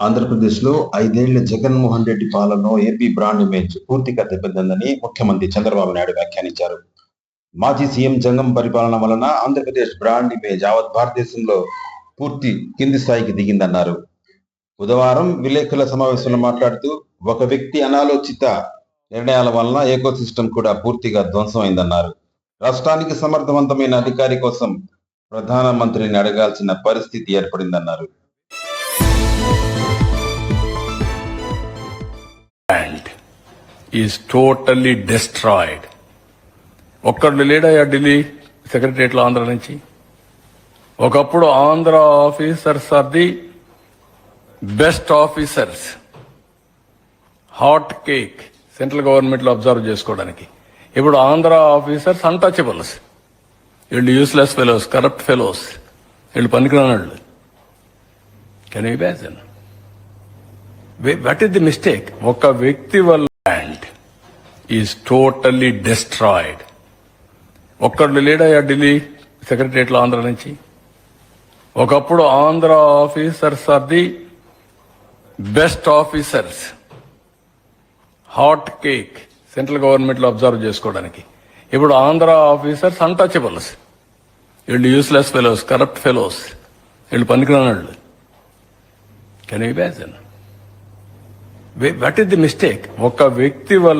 ఆంధ్రప్రదేశ్లో ఐదేళ్ళ జగన్మోహన్ రెడ్డి పాలనలో ఏపీ బ్రాండ్ ఇమేజ్ పూర్తిగా దెబ్బతిందని ముఖ్యమంత్రి చంద్రబాబు నాయుడు వ్యాఖ్యానించారు. మాజీ సీఎం జంగం పరిపాలన వలన ఆంధ్రప్రదేశ్ బ్రాండ్ ఇమేజ్ యావత్ భారతదేశంలో పూర్తి కింది స్థాయికి దిగిందన్నారు. బుధవారం విలేకరుల సమావేశంలో మాట్లాడుతూ ఒక వ్యక్తి అనాలోచిత నిర్ణయాల వలన ఏకో సిస్టమ్ కూడా పూర్తిగా ధ్వంసమైందన్నారు. రాష్ట్రానికి సమర్థవంతమైన అధికారి కోసం ప్రధానమంత్రిని అడగాల్సిన పరిస్థితి ఏర్పడిందన్నారు. Is totally destroyed. ఒక్కడు లేడయ్యా ఢిల్లీ సెక్రటరియట్లో ఆంధ్ర నుంచి. ఒకప్పుడు Andhra officers are the best officers. Hot cake central గవర్నమెంట్లో అబ్జర్వ్ చేసుకోవడానికి. ఇప్పుడు ఆంధ్ర ఆఫీసర్స్ అన్టచబుల్స్ వీళ్ళు యూస్లెస్ ఫెలోస్ కరప్ట్ ఫెలోస్ వీళ్ళు పనికిరానళ్ళు. Can you imagine what is the mistake ఒక వ్యక్తి వల్ల ఈజ్ టోటల్లీ డిస్ట్రాయిడ్ ఒక్కడు లేడయ్యా ఢిల్లీ? సెక్రటరియట్లో ఆంధ్ర నుంచి? ఒకప్పుడు Andhra officers are the best officers hot cake central గవర్నమెంట్లో అబ్జర్వ్ చేసుకోవడానికి. ఇప్పుడు ఆంధ్ర ఆఫీసర్స్ అన్టచబుల్స్ వీళ్ళు యూస్లెస్ ఫెలోస్ కరప్ట్ ఫెలోస్ వీళ్ళు పనికిరాని వాళ్ళు can you imagine what is the mistake ఒక వ్యక్తి వల్ల